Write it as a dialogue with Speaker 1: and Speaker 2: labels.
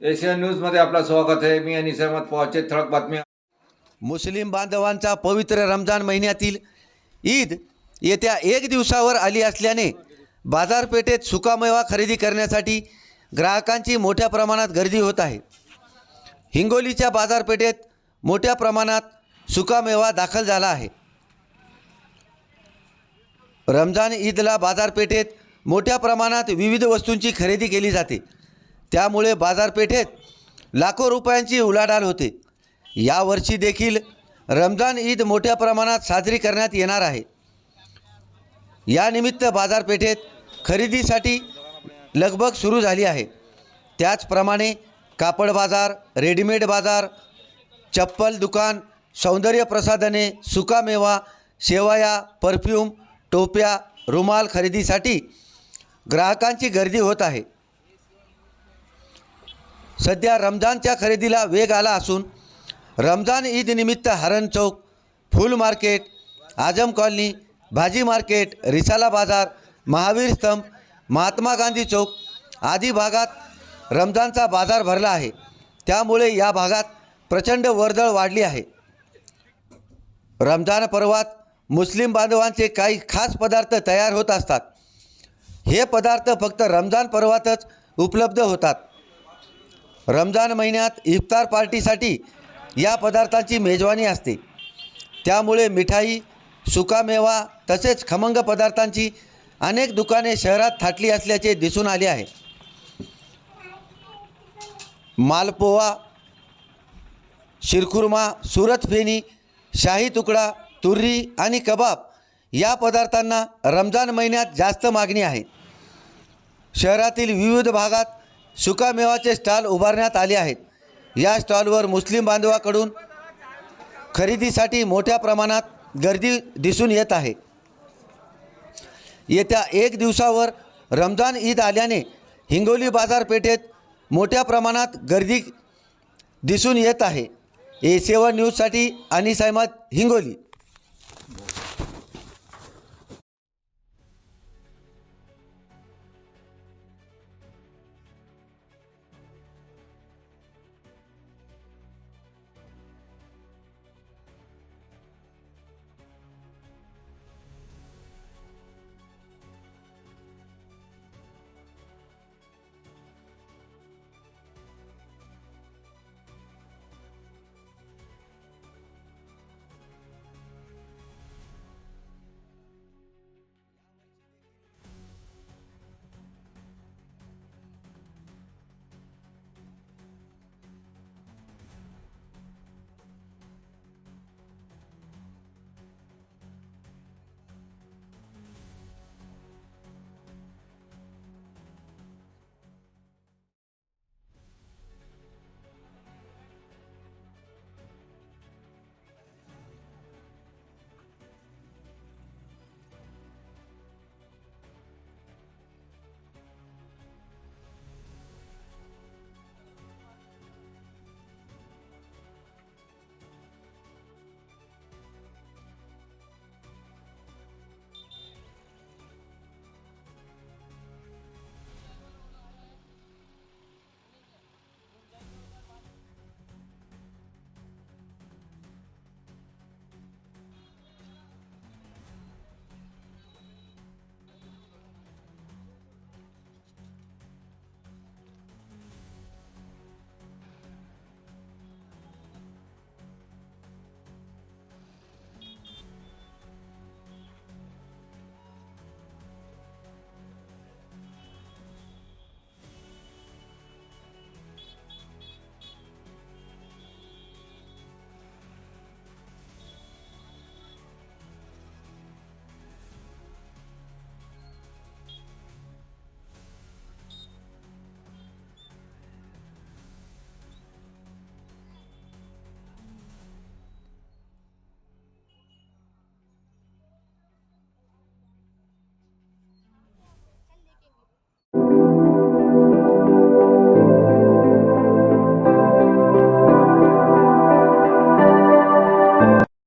Speaker 1: Asian न्यूजमध्ये आपलं स्वागत आहे. मी आणि सहमत पवारचे ठळक बातम्या.
Speaker 2: मुस्लिम बांधवांचा पवित्र रमजान महिन्यातील ईद येत्या एक दिवसावर आली असल्याने बाजारपेठेत सुकामेवा खरेदी करण्यासाठी ग्राहकांची मोठ्या प्रमाणात गर्दी होत आहे. हिंगोलीच्या बाजारपेठेत मोठ्या प्रमाणात सुकामेवा दाखल झाला आहे. रमजान ईदला बाजारपेठेत मोठ्या प्रमाणात विविध वस्तूंची खरेदी केली जाते. त्यामुळे बाजारपेठेत लाखो रुपयांची उलाढाल होते. यावर्षी देखील रमजान ईद मोठ्या प्रमाणात साजरी करण्यात येणार आहे. यानिमित्त बाजारपेठेत खरेदीसाठी लगबग सुरू झाली आहे. त्याचप्रमाणे कापड बाजार रेडीमेड बाजार चप्पल दुकान सौंदर्य प्रसाधने सुकामेवा शेवया परफ्यूम टोप्या रुमाल खरेदीसाठी ग्राहकांची गर्दी होत आहे. सध्या रमजानच्या खरेदीला वेग आला असून रमजान ईदनिमित्त हरण चौक फुल मार्केट आजम कॉलनी भाजी मार्केट रिसाला बाजार महावीर स्तंभ महात्मा गांधी चौक आदी भागात रमजानचा बाजार भरला आहे. त्यामुळे या भागात प्रचंड वर्दळ वाढली आहे. रमजान पर्वात मुस्लिम बांधवांचे काही खास पदार्थ तयार होत असतात. हे पदार्थ फक्त रमजान पर्वातच उपलब्ध होतात. रमजान महिन्यात इफ्तार पार्टीसाठी या पदार्थांची मेजवानी असते. त्यामुळे मिठाई सुकामेवा तसेच खमंग पदार्थांची अनेक दुकाने शहरात थाटली असल्याचे दिसून आले आहे. मालपोवा शिरखुर्मा सुरतफेणी शाही तुकडा तुर्री आणि कबाब या पदार्थांना रमजान महिन्यात जास्त मागणी आहे. शहरातील विविध भागात सुकामेवाचे स्टॉल उभारण्यात आले आहेत. या स्टॉलवर मुस्लिम बांधवाकडून खरेदीसाठी मोठ्या प्रमाणात गर्दी दिसून येत आहे. येत्या एक दिवसावर रमजान ईद आल्याने हिंगोली बाजारपेठेत मोठ्या प्रमाणात गर्दी दिसून येत आहे. ए सेवन न्यूजसाठी अनिस अहमद हिंगोली.